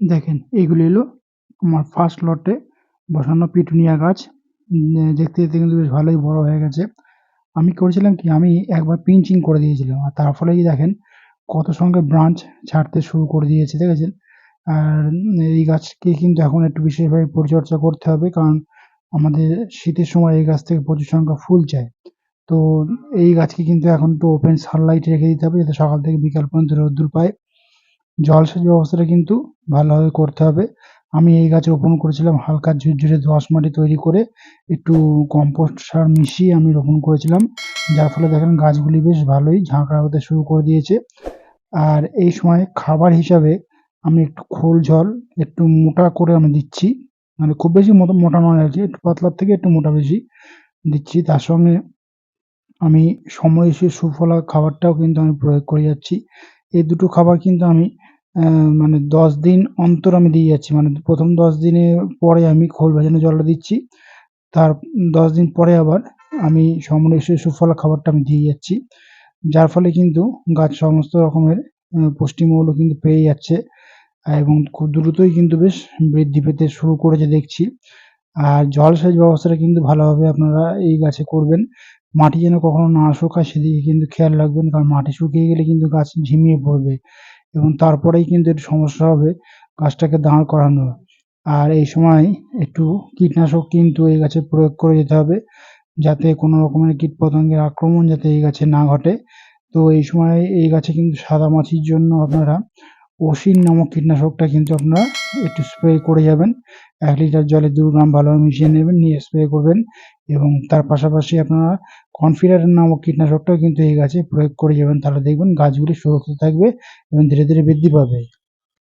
দেখেন, এইগুলি হলো আমার ফার্স্ট লটে বসানো পিটুনিয়া গাছ। দেখতে দেখতে কিন্তু বেশ ভালোই বড় হয়ে গেছে। আমি করেছিলাম কি, আমি একবার পিঞ্চিং করে দিয়েছিলাম। আর তার ফলেই দেখেন কত সঙ্গে ব্রাঞ্চ ছাড়তে শুরু করে দিয়েছে, দেখেছেন? আর এই গাছকে কিন্তু এখন একটু বিশেষভাবে পরিচর্যা করতে হবে, কারণ আমাদের শীতের সময় এই গাছ থেকে প্রচুর সংখ্যা ফুল চায়। তো এই গাছকে কিন্তু এখন একটু ওপেন সানলাইট রেখে দিতে হবে, যাতে সকাল থেকে বিকাল পর্যন্ত রোদ্দুর পায়। জলসেচ ব্যবস্থাটা কিন্তু ভালোভাবে করতে হবে। আমি এই গাছ রোপণ করেছিলাম, হালকা ঝুরঝুরে দোআঁশ মাটি তৈরি করে একটু কম্পোস্ট সার মিশিয়ে আমি রোপণ করেছিলাম। যার ফলে দেখেন গাছগুলি বেশ ভালোই ঝাঁকড়া হতে শুরু করে দিয়েছে। আর এই সময় খাবার হিসাবে আমি একটু খোল জল, একটু মোটা করে আমি দিচ্ছি। মানে খুব বেশি মোটা মোটা নয় আর কি, একটু পাতলার থেকে একটু মোটা বেশি দিচ্ছি। তার সঙ্গে আমি সমরেশী সুফলা খাবারটাও কিন্তু আমি প্রয়োগ করে যাচ্ছি। এই দুটো খাবার কিন্তু আমি মানে দশ দিন অন্তর আমি দিয়ে যাচ্ছি। মানে প্রথম দশ দিনের পরে আমি খোল ভেজানো জলটা দিচ্ছি। তার দশ দিন পরে আবার আমি সমরেশী সুফলা খাবারটা আমি দিয়ে যাচ্ছি। যার ফলে কিন্তু গাছ সমস্ত রকমের পুষ্টিমূল্য কিন্তু পেয়ে যাচ্ছে। এবং খুব দ্রুতই কিন্তু বেশ বৃদ্ধি পেতে শুরু করেছে দেখছি। আর জলসেচ ব্যবস্থাটা কিন্তু ভালোভাবে আপনারা এই গাছে করবেন। মাটি যেন কখনো না শুকায় সেদিকে কিন্তু খেয়াল রাখবেন। কারণ মাটি শুকিয়ে গেলে কিন্তু গাছ ঝিমিয়ে পড়বে। এবং তারপরেই কিন্তু একটু সমস্যা হবে গাছটাকে দাঁড় করানো আর এই সময় একটু কীটনাশক কিন্তু এই গাছে প্রয়োগ করে যেতে হবে যাতে কোনো রকমের কীটপতঙ্গের আক্রমণ যাতে এই গাছে না ঘটে। তো এই সময় এই গাছে কিন্তু সাদা মাছির জন্য আপনারা ওসিন নামক কীটনাশকটা কিন্তু আপনারা একটু স্প্রে করে যাবেন। এক লিটার জলে দু গ্রাম ভালোভাবে মিশিয়ে নেবেন, নিয়ে স্প্রে করবেন এবং তার পাশাপাশি আপনারা কনফিডার নামক কীটনাশকটাও কিন্তু এই গাছে প্রয়োগ করে যাবেন। তাহলে দেখবেন গাছগুলি সুরক্ষিত থাকবে এবং ধীরে ধীরে বৃদ্ধি পাবে।